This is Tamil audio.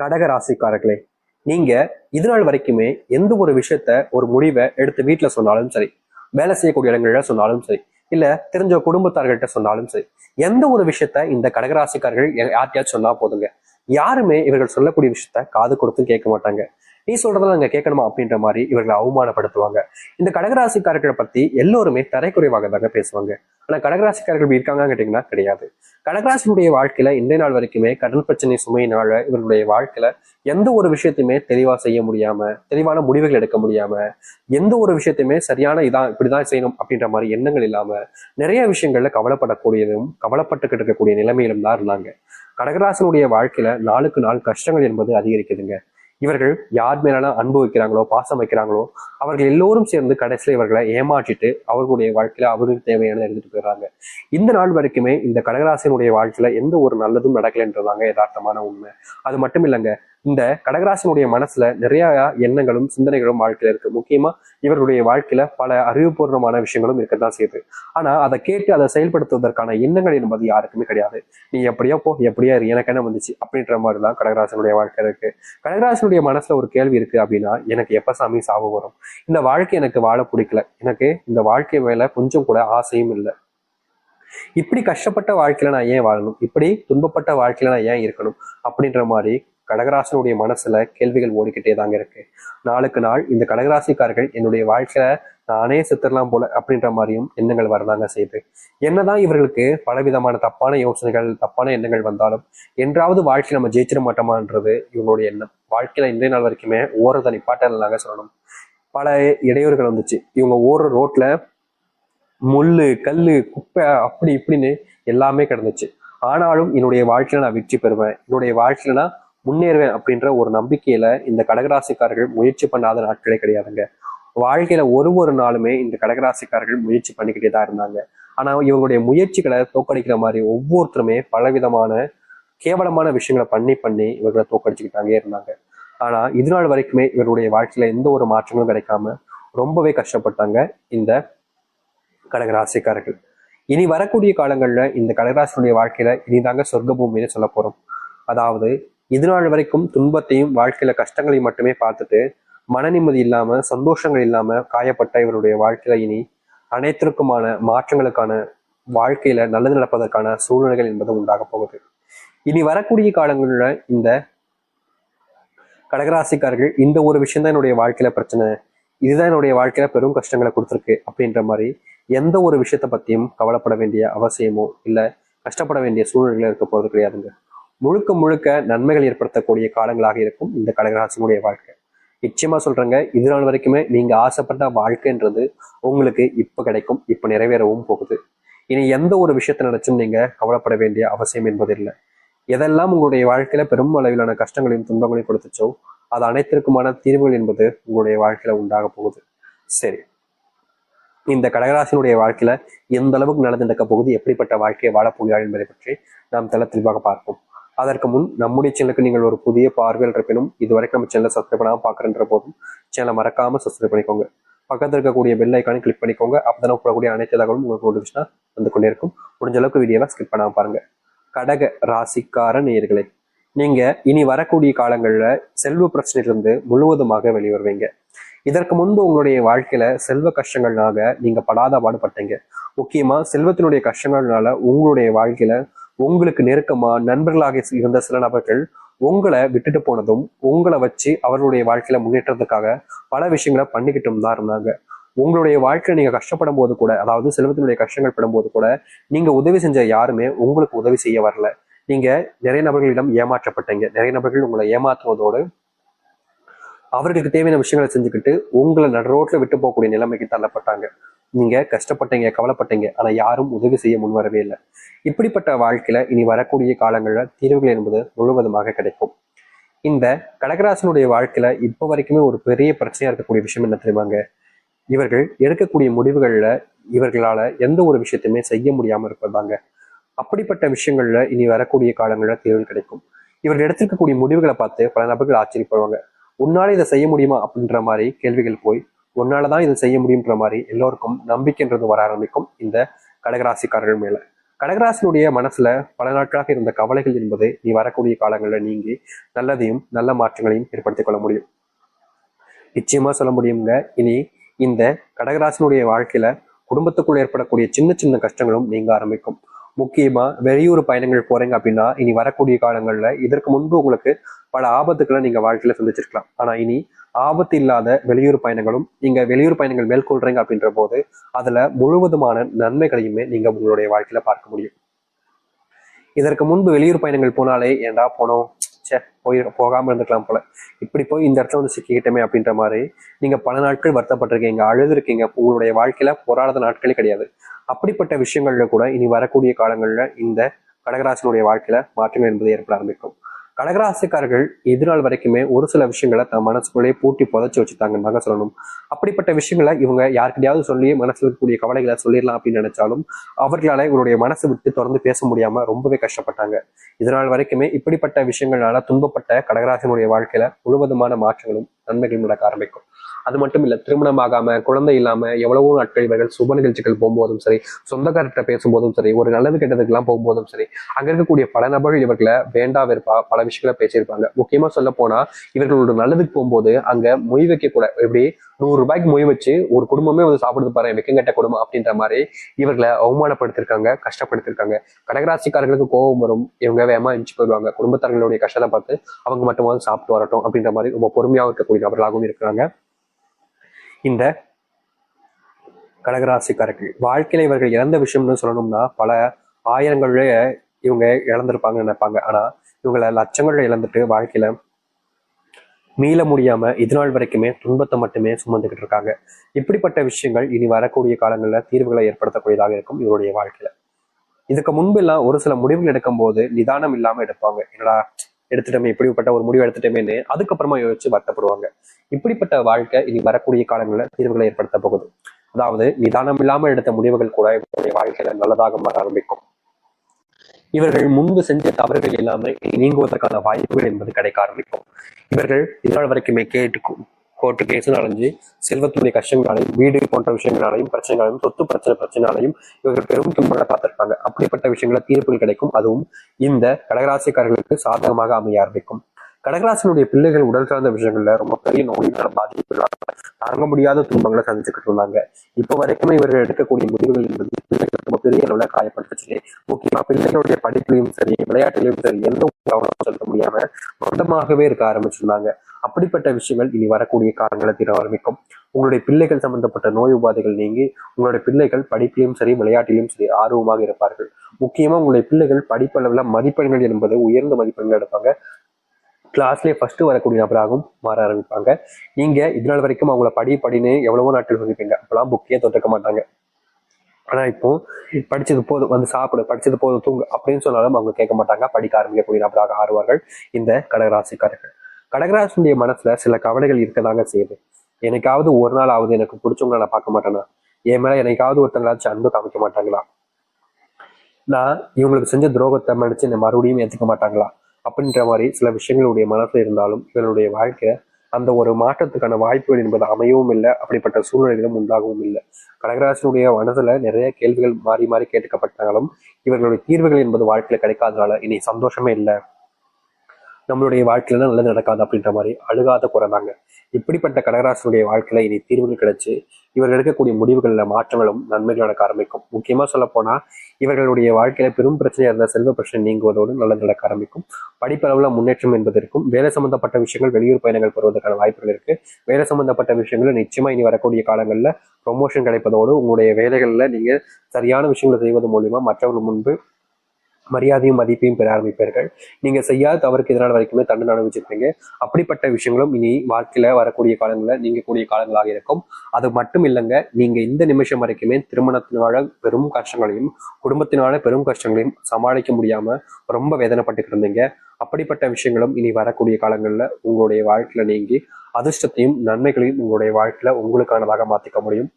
கடக ராசிக்காரர்களே நீங்க இது நாள் வரைக்குமே எந்த ஒரு விஷயத்த ஒரு முடிவை எடுத்து வீட்டுல சொன்னாலும் சரி வேலை செய்யக்கூடிய இடங்கள்ல சொன்னாலும் சரி இல்ல தெரிஞ்ச குடும்பத்தார்கள்ட்ட சொன்னாலும் சரி எந்த ஒரு விஷயத்த இந்த கடகராசிக்காரர்கள் யார்கிட்டயாச்சும் சொன்னா போதுங்க. யாருமே இவர்கள் சொல்லக்கூடிய விஷயத்த காது கொடுத்தும் கேட்க மாட்டாங்க. நீ சொல்றதெல்லாம் நாங்க கேட்கணுமா அப்படின்ற மாதிரி இவர்களை அவமானப்படுத்துவாங்க. இந்த கடகராசிக்காரர்களை பத்தி எல்லோருமே தரைக்குறைவாக தாங்க பேசுவாங்க. ஆனா கடகராசிக்காரர்கள் இப்படி இருக்காங்கன்னு கேட்டீங்கன்னா கிடையாது. கடகராசினுடைய வாழ்க்கையில இன்றைய நாள் வரைக்குமே கடன் பிரச்சனை சுமையினால இவர்களுடைய வாழ்க்கையில எந்த ஒரு விஷயத்தையுமே தெளிவா செய்ய முடியாம தெளிவான முடிவுகள் எடுக்க முடியாம எந்த ஒரு விஷயத்தையுமே சரியான இதான் இப்படிதான் செய்யணும் அப்படின்ற மாதிரி எண்ணங்கள் இல்லாம நிறைய விஷயங்கள்ல கவலைப்படக்கூடியதும் கவலைப்பட்டுக்கிட்டு இருக்கக்கூடிய நிலைமையிலும் தான் இருந்தாங்க. கடகராசனுடைய வாழ்க்கையில நாளுக்கு நாள் கஷ்டங்கள் என்பது அதிகரிக்குதுங்க. இவர்கள் யார் மேலாம் அன்பு வைக்கிறாங்களோ பாசம் வைக்கிறாங்களோ அவர்கள் எல்லோரும் சேர்ந்து கடைசியில் இவர்களை ஏமாற்றிட்டு அவர்களுடைய வாழ்க்கையில அவருக்கு தேவையானதை எடுத்துட்டு போயிடுறாங்க. இந்த நாள் வரைக்குமே இந்த கடகராசினுடைய வாழ்க்கையில எந்த ஒரு நல்லதும் நடக்கலைன்றதாங்க யதார்த்தமான உண்மை. அது மட்டும் இல்லைங்க இந்த கடகராசினுடைய மனசுல நிறைய எண்ணங்களும் சிந்தனைகளும் வாழ்க்கையில இருக்கு. முக்கியமா இவர்களுடைய வாழ்க்கையில பல அறிவுபூர்வமான விஷயங்களும் இருக்கத்தான் செய்யுது. ஆனா அதை கேட்டு அதை செயல்படுத்துவதற்கான எண்ணங்கள் என்பது யாருக்குமே கிடையாது. நீ எப்படியோ போ எப்படியா இரு எனக்கு என்ன வந்துச்சு? அப்படின்ற மாதிரி தான் கடகராசனுடைய வாழ்க்கை இருக்கு. கடகராசனுடைய மனசுல ஒரு கேள்வி இருக்கு அப்படின்னா எனக்கு எப்ப சாமி சாவு வரும்? இந்த வாழ்க்கை எனக்கு வாழ பிடிக்கல. எனக்கு இந்த வாழ்க்கை மேல கொஞ்சம் கூட ஆசையும் இல்லை. இப்படி கஷ்டப்பட்ட வாழ்க்கையில நான் ஏன் வாழணும்? இப்படி துன்பப்பட்ட வாழ்க்கையில நான் ஏன் இருக்கணும்? அப்படின்ற மாதிரி கடகராசனுடைய மனசுல கேள்விகள் ஓடிக்கிட்டே தாங்க இருக்கு. நாளுக்கு நாள் இந்த கடகராசிக்காரர்கள் என்னுடைய வாழ்க்கையில நானே செத்துடலாம் போல அப்படின்ற மாதிரியும் எண்ணங்கள் வரதாங்க செய்யுது. என்னதான் இவர்களுக்கு பலவிதமான தப்பான யோசனைகள் தப்பான எண்ணங்கள் வந்தாலும் என்றாவது வாழ்க்கையில் நம்ம ஜெயிச்சிட மாட்டோமான்றது இவங்களுடைய எண்ணம். வாழ்க்கையில இன்றைய நாள் வரைக்குமே ஓரத்தை நிப்பாட்டலாங்க சொல்லணும். பல இடையூறுகள் வந்துச்சு. இவங்க ஓர ரோட்ல முள்ளு கல் குப்பை அப்படி இப்படின்னு எல்லாமே கிடந்துச்சு. ஆனாலும் என்னுடைய வாழ்க்கையில நான் வெற்றி பெறுவேன். என்னுடைய வாழ்க்கையில நான் முன்னேறுவேன் அப்படின்ற ஒரு நம்பிக்கையில இந்த கடகராசிக்காரர்கள் முயற்சி பண்ணாத நாட்களே கிடையாதுங்க. வாழ்க்கையில ஒரு ஒரு நாளுமே இந்த கடகராசிக்காரர்கள் முயற்சி பண்ணிக்கிட்டே தான் இருந்தாங்க. ஆனா இவங்களுடைய முயற்சிகளை தோக்கடிக்கிற மாதிரி ஒவ்வொருத்தருமே பலவிதமான கேவலமான விஷயங்களை பண்ணி பண்ணி இவர்களை தோக்கடிச்சுக்கிட்டாங்க இருந்தாங்க. ஆனா இது நாள் வரைக்குமே இவருடைய வாழ்க்கையில எந்த ஒரு மாற்றங்களும் கிடைக்காம ரொம்பவே கஷ்டப்பட்டாங்க இந்த கடகராசிக்காரர்கள். இனி வரக்கூடிய காலங்கள்ல இந்த கடகராசியுடைய வாழ்க்கையில இனிதாங்க சொர்க்க பூமின்னு சொல்ல போறோம். அதாவது இது நாள் வரைக்கும் துன்பத்தையும் வாழ்க்கையில கஷ்டங்களையும் மட்டுமே பார்த்துட்டு மன நிம்மதி இல்லாம சந்தோஷங்கள் இல்லாம காயப்பட்ட இவருடைய வாழ்க்கையில இனி அனைத்திற்குமான மாற்றங்களுக்கான வாழ்க்கையில நல்லது நடப்பதற்கான சூழ்நிலைகள் என்பது உண்டாக போகுது. இனி வரக்கூடிய காலங்களில் இந்த கடகராசிக்காரர்கள் இந்த ஒரு விஷயம் தான் என்னுடைய வாழ்க்கையில பிரச்சனை இதுதான் என்னுடைய வாழ்க்கையில பெரும் கஷ்டங்களை கொடுத்துருக்கு அப்படின்ற மாதிரி எந்த ஒரு விஷயத்த பத்தியும் கவலைப்பட வேண்டிய அவசியமோ இல்ல கஷ்டப்பட வேண்டிய சூழ்நிலைகள் இருக்க போகிறது கிடையாதுங்க. முழுக்க முழுக்க நன்மைகள் ஏற்படுத்தக்கூடிய காலங்களாக இருக்கும் இந்த கடகராசினுடைய வாழ்க்கை. நிச்சயமா சொல்றேங்க இது நாள் வரைக்குமே நீங்க ஆசைப்பட்ட வாழ்க்கைன்றது உங்களுக்கு இப்ப கிடைக்கும் இப்ப நிறைவேறவும் போகுது. இனி எந்த ஒரு விஷயத்தை நினைச்சும் நீங்க கவலைப்பட வேண்டிய அவசியம் என்பதில்லை. எதெல்லாம் உங்களுடைய வாழ்க்கையில பெரும் அளவிலான கஷ்டங்களையும் துன்பங்களையும் கொடுத்துச்சோ அது அனைத்திற்குமான தீர்வுகள் என்பது உங்களுடைய வாழ்க்கையில உண்டாக போகுது. சரி. இந்த கடகராசினுடைய வாழ்க்கையில எந்த அளவுக்கு நடந்து நடக்க போகுது எப்படிப்பட்ட வாழ்க்கையை வாழப்போகிறார் என்பதை பற்றி நாம் தெல தெளிவாக பார்ப்போம். அதற்கு முன் நம்முடைய சேனலுக்கு நீங்கள் ஒரு புதிய பார்வையில் இருப்பினும் இதுவரைக்கும் நம்ம சேனலை சப்ஸ்கிரைப் பண்ணாமல் பார்க்குறன்ற போதும் சேனலை மறக்காம சப்ஸ்கிரைப் பண்ணிக்கோங்க. பக்கத்தில் இருக்கக்கூடிய பெல் ஐக்கானை கிளிக் பண்ணிக்கோங்க. அப்பதான் போடக்கூடிய அனைத்து தகவலும் உங்களுக்கு நோட்டிஃபிகேஷனா வந்து கொண்டே இருக்கும். முடிஞ்ச அளவுக்கு வீடியோவை ஸ்கிப் பண்ணாம பாருங்க. கடக ராசிக்கார நேயர்களே நீங்க இனி வரக்கூடிய காலங்களில் செல்வ பிரச்சனையிலிருந்து முழுவதுமாக வெளிவருவீங்க இதற்கு முன்பு உங்களுடைய வாழ்க்கையில செல்வ கஷ்டங்கள்னாக நீங்க படாத பாடுபட்டீங்க. முக்கியமா செல்வத்தினுடைய கஷ்டங்கள்னால உங்களுடைய வாழ்க்கையில உங்களுக்கு நெருக்கமா நண்பர்களாக இருந்த சில நபர்கள் உங்களை விட்டுட்டு போனதும் உங்களை வச்சு அவர்களுடைய வாழ்க்கையில முன்னேற்றத்துக்காக பல விஷயங்களை பண்ணிக்கிட்டும் தான் இருந்தாங்க. உங்களுடைய வாழ்க்கையில நீங்க கஷ்டப்படும் போது கூட அதாவது செல்வத்தினுடைய கஷ்டங்கள் படும்போது கூட நீங்க உதவி செஞ்ச யாருமே உங்களுக்கு உதவி செய்ய வரல. நீங்க நிறைய நபர்களிடம் ஏமாற்றப்பட்டீங்க. நிறைய நபர்கள் உங்களை ஏமாற்றுவதோடு அவர்களுக்கு தேவையான விஷயங்களை செஞ்சுக்கிட்டு உங்களை நடு ரோட்ல விட்டு போகக்கூடிய நிலைமைக்கு தள்ளப்பட்டாங்க. நீங்க கஷ்டப்பட்டீங்க கவலைப்பட்டீங்க ஆனா யாரும் உதவி செய்ய முன்வரவே இல்லை. இப்படிப்பட்ட வாழ்க்கையில இனி வரக்கூடிய காலங்களில் தீர்வுகள் என்பது முழுவதுமாக கிடைக்கும். இந்த கடகராசனுடைய வாழ்க்கையில இப்போ வரைக்குமே ஒரு பெரிய பிரச்சனையா இருக்கக்கூடிய விஷயம் என்ன தெரியுமாங்க? இவர்கள் எடுக்கக்கூடிய முடிவுகள்ல இவர்களால எந்த ஒரு விஷயத்தையுமே செய்ய முடியாம இருப்பதாங்க அப்படிப்பட்ட விஷயங்கள்ல இனி வரக்கூடிய காலங்களில் தீர்வு கிடைக்கும். இவர்கள் எடுத்திருக்கக்கூடிய முடிவுகளை பார்த்து பல நபர்கள் ஆச்சரியப்படுவாங்க. உன்னால இதை செய்ய முடியுமா? அப்படின்ற மாதிரி கேள்விகள் போய் உன்னாலதான் இதை செய்ய முடியுன்ற மாதிரி எல்லோருக்கும் நம்பிக்கைன்றது வர ஆரம்பிக்கும் இந்த கடகராசிக்காரர்கள் மேல. கடகராசினுடைய மனசுல பல நாட்களாக இருந்த கவலைகள் என்பது நீ வரக்கூடிய காலங்களில் நீங்கி நல்லதையும் நல்ல மாற்றங்களையும் ஏற்படுத்திக் கொள்ள முடியும். நிச்சயமா சொல்ல முடியுங்க. இனி இந்த கடகராசினுடைய வாழ்க்கையில குடும்பத்துக்குள்ள ஏற்படக்கூடிய சின்ன சின்ன கஷ்டங்களும் நீங்க ஆரம்பிக்கும். முக்கியமா வெளியூர் பயணங்கள் போறீங்க அப்படின்னா இனி வரக்கூடிய காலங்கள்ல இதற்கு முன்பு உங்களுக்கு பல ஆபத்துக்களை நீங்க வாழ்க்கையில சந்திச்சிருக்கலாம். ஆனா இனி ஆபத்து இல்லாத வெளியூர் பயணங்களும் நீங்க வெளியூர் பயணங்கள் மேற்கொள்றீங்க அப்படின்ற போது அதுல முழுவதுமான நன்மைகளையுமே நீங்க உங்களுடைய வாழ்க்கையில பார்க்க முடியும். இதற்கு முன்பு வெளியூர் பயணங்கள் போனாலே ஏன்டா போனோம்? ச்சே போய் போகாம இருந்துக்கலாம் போல. இப்படி போய் இந்த இடத்துல வந்து சிக்கிக்கிட்டோமே அப்படின்ற மாதிரி நீங்க பல நாட்கள் வருத்தப்பட்டிருக்கீங்க அழுதுருக்கீங்க. உங்களுடைய வாழ்க்கையில போராடாத நாட்களே கிடையாது. அப்படிப்பட்ட விஷயங்கள்ல கூட இனி வரக்கூடிய காலங்கள்ல இந்த கடகராசனுடைய வாழ்க்கையில மாற்றங்கள் என்பது ஏற்பட ஆரம்பிக்கும். கடகராசிக்காரர்கள் எதிர்நாள் வரைக்குமே ஒரு சில விஷயங்களை தன் மனசுக்குள்ளேயே பூட்டி புதைச்சி வச்சுட்டாங்கன்னு சொல்லணும். அப்படிப்பட்ட விஷயங்களை இவங்க யாருக்கிட்டையாவது சொல்லி மனசில் இருக்கக்கூடிய கவலைகளை சொல்லிடலாம் அப்படின்னு நினைச்சாலும் அவர்களால இவருடைய மனசு விட்டு தொடர்ந்து பேச முடியாம ரொம்பவே கஷ்டப்பட்டாங்க. இதனால் வரைக்குமே இப்படிப்பட்ட விஷயங்களால துன்பப்பட்ட கடகராசினுடைய வாழ்க்கையில முழுவதுமான மாற்றங்களும் நன்மைகள் நடக்க ஆரம்பிக்கும். அது மட்டும் இல்ல திருமணம் ஆகாம குழந்தை இல்லாம எவ்வளவோ நாட்கள் இவர்கள் சுப நிகழ்ச்சிகள் போகும்போதும் சரி சொந்தக்காரர்கிட்ட பேசும்போதும் சரி ஒரு நல்லது கெட்டதுக்கெல்லாம் போகும்போதும் சரி அங்க இருக்கக்கூடிய பல நபர்கள் இவர்களை வேண்டா வெறுப்பா பல விஷயங்களை பேசியிருப்பாங்க. முக்கியமா சொல்ல போனா இவர்களோட நல்லதுக்கு போகும்போது அங்க மொய் வைக்க கூட எப்படி நூறு ரூபாய்க்கு மொய் வச்சு ஒரு குடும்பமே வந்து சாப்பிடுது பாரு வெக்கங்கட்ட குடும்பம் அப்படின்ற மாதிரி இவர்களை அவமானப்படுத்திருக்காங்க கஷ்டப்படுத்திருக்காங்க. கடகராசிக்காரர்களுக்கு கோபம் வரும் இவங்க வேகமா எஞ்சி போயிடுவாங்க. குடும்பத்தார்களுடைய கஷ்டத்தை பார்த்து அவங்க மட்டுமாவது சாப்பிட்டு வரட்டும் அப்படின்ற மாதிரி ரொம்ப பொறுமையாக இருக்கக்கூடிய நபர்களாகவும் இருக்கிறாங்க. இந்த கடகராசிக்காரர்கள் வாழ்க்கையில இவர்கள் இழந்த விஷயம்னு சொல்லணும்னா பல ஆயிரங்கள்ல இவங்க இழந்திருப்பாங்கன்னு நினைப்பாங்க. ஆனா இவங்களை லட்சங்கள்ல இழந்துட்டு வாழ்க்கையில மீள முடியாம இது நாள் வரைக்குமே துன்பத்தை மட்டுமே சுமந்துக்கிட்டு இருக்காங்க. இப்படிப்பட்ட விஷயங்கள் இனி வரக்கூடிய காலங்களில் தீர்வுகளை ஏற்படுத்தக்கூடியதாக இருக்கும் இவருடைய வாழ்க்கையில. இதுக்கு முன்பெல்லாம் ஒரு சில முடிவுகள் எடுக்கும் போது நிதானம் இல்லாம எடுப்பாங்க. என்னடா எடுத்துட்டோமே இப்படிப்பட்ட ஒரு முடிவு எடுத்துட்டோமேன்னு அதுக்கப்புறமா யோசிச்சு வருத்தப்படுவாங்க. இப்படிப்பட்ட வாழ்க்கை இனி வரக்கூடிய காலங்களில் தீர்வுகளை ஏற்படுத்த போகுது. அதாவது நிதானம் இல்லாமல் எடுத்த முடிவுகள் கூட இவருடைய வாழ்க்கையில நல்லதாக மாற ஆரம்பிக்கும். இவர்கள் முன்பு செஞ்ச தவறுகள் எல்லாமே நீங்குவதற்கான வாய்ப்புகள் என்பது கிடைக்க ஆரம்பிக்கும். இவர்கள் இதனால் வரைக்குமே கேட்டு கோர்ட்டு கேஸ் அடைஞ்சு செல்வத்துடைய கஷ்டங்களாலையும் வீடு போன்ற விஷயங்களாலையும் பிரச்சனைகளாலையும் சொத்து பிரச்சனை பிரச்சனையாலையும் இவர்கள் பெரும் துன்பங்களை பார்த்திருப்பாங்க அப்படிப்பட்ட விஷயங்கள தீர்ப்புகள் கிடைக்கும். அதுவும் இந்த கடகராசிக்காரர்களுக்கு சாதகமாக அமைய ஆரம்பிக்கும். கடகராசினுடைய பிள்ளைகள் உடல் சார்ந்த விஷயங்கள்ல ரொம்ப பெரிய நோய்களை பாதிப்புகளாக தாங்க முடியாத துன்பங்களை சந்திச்சுக்கிட்டு இருந்தாங்க. இப்போ வரைக்குமே இவர்கள் எடுக்கக்கூடிய முடிவுகள் என்பது பிள்ளைகள் ரொம்ப பெரிய அளவில் காயப்படுத்துச்சு. முக்கியமா பிள்ளைகளுடைய படிப்புலையும் சரி விளையாட்டுலையும் சரி எந்த கவனம் செலுத்த முடியாம மொத்தமாகவே இருக்க ஆரம்பிச்சிருந்தாங்க. அப்படிப்பட்ட விஷயங்கள் இனி வரக்கூடிய காலங்களை ஆரம்பிக்கும். உங்களுடைய பிள்ளைகள் சம்பந்தப்பட்ட நோய் உபாதைகள் நீங்கி உங்களுடைய பிள்ளைகள் படிப்பிலும் சரி விளையாட்டிலும் சரி ஆர்வமாக இருப்பார்கள். முக்கியமாக உங்களுடைய பிள்ளைகள் படிப்பளவில் மதிப்பெண்கள் என்பது உயர்ந்த மதிப்பெண்கள் எடுப்பாங்க. கிளாஸ்லேயே ஃபர்ஸ்ட் வரக்கூடிய நபராகவும் மாற ஆரம்பிப்பாங்க. நீங்க இதனால் வரைக்கும் அவங்கள படி படின்னு எவ்வளவோ நாட்கள் சொல்லிப்பீங்க அப்பெல்லாம் புக்கையே தொட்டுக்க மாட்டாங்க. ஆனா இப்போ படிச்சது போதும் வந்து சாப்பிடு படிச்சது போதும் தூங்கு அப்படின்னு சொன்னாலும் அவங்க கேட்க மாட்டாங்க. படிக்க ஆரம்பிக்கக்கூடிய நபராக ஆறுவார்கள் இந்த கடகராசிக்காரர்கள். கடகராசனுடைய மனசுல சில கவலைகள் இருக்கதாங்க செய்யுது. எனக்காவது ஒரு நாள் ஆகுது எனக்கு பிடிச்சவங்கள நான் பார்க்க மாட்டேனா? என் மேல என்னைக்காவது ஒருத்தங்களாச்சும் அன்பு காமிக்க மாட்டாங்களா? நான் இவங்களுக்கு செஞ்ச துரோகத்தை மன்னிச்சு என்னை மறுபடியும் ஏத்துக்க மாட்டாங்களா? அப்படின்ற மாதிரி சில விஷயங்களுடைய மனசுல இருந்தாலும் இவனுடைய வாழ்க்கை அந்த ஒரு மாற்றத்துக்கான வாய்ப்புகள் என்பது அமையவும் இல்லை. அப்படிப்பட்ட சூழ்நிலைகளும் உண்டாகவும் இல்லை. கடகராசனுடைய மனசுல நிறைய கேள்விகள் மாறி மாறி கேட்கப்பட்டாலும் இவர்களுடைய தீர்வுகள் என்பது வாழ்க்கையில கிடைக்காதனால இனி சந்தோஷமே இல்லை. நம்மளுடைய வாழ்க்கையில நல்லது நடக்காது அப்படின்ற மாதிரி அழுகாத குறைந்தாங்க இப்படிப்பட்ட கடகராசனுடைய வாழ்க்கையில இனி தீர்வுகள் கிடைச்சு இவர்கள் எடுக்கக்கூடிய முடிவுகளில் மாற்றங்களும் நன்மைகள் நடக்க ஆரம்பிக்கும். முக்கியமா சொல்ல போனா இவர்களுடைய வாழ்க்கையில பெரும் பிரச்சனையா இருந்த செல்வ பிரச்சனை நீங்குவதோடு நல்லது நடக்க ஆரம்பிக்கும். படிப்பளவுல முன்னேற்றம் என்பது இருக்கும் வேலை சம்பந்தப்பட்ட விஷயங்கள் வெளியூர் பயணங்கள் பெறுவதற்கான வாய்ப்புகள் இருக்கு. வேலை சம்பந்தப்பட்ட விஷயங்கள் நிச்சயமா இனி வரக்கூடிய காலங்களில் ப்ரொமோஷன் கிடைப்பதோடு உங்களுடைய வேலைகளில் நீங்க சரியான விஷயங்களை செய்வது மூலியமா மற்றவர்கள் முன்பு மரியாதையும் மதிப்பையும் பெற ஆரம்பிப்பீர்கள். நீங்கள் செய்யாத தவறுக்கு எதிரான வரைக்குமே தண்டனை அனுபவிச்சிருப்பீங்க. அப்படிப்பட்ட விஷயங்களும் இனி வாழ்க்கையில் வரக்கூடிய காலங்களில் நீங்கள் கூடிய காலங்களாக இருக்கும். அது மட்டும் இல்லைங்க நீங்கள் இந்த நிமிஷம் வரைக்குமே திருமணத்தினால பெரும் கஷ்டங்களையும் குடும்பத்தினால பெரும் கஷ்டங்களையும் சமாளிக்க முடியாமல் ரொம்ப வேதனைப்பட்டு இருந்தீங்க. அப்படிப்பட்ட விஷயங்களும் இனி வரக்கூடிய காலங்களில் உங்களுடைய வாழ்க்கையில் நீங்கி அதிர்ஷ்டத்தையும் நன்மைகளையும் உங்களுடைய வாழ்க்கையில் உங்களுக்கானதாக மாற்றிக்க முடியும்.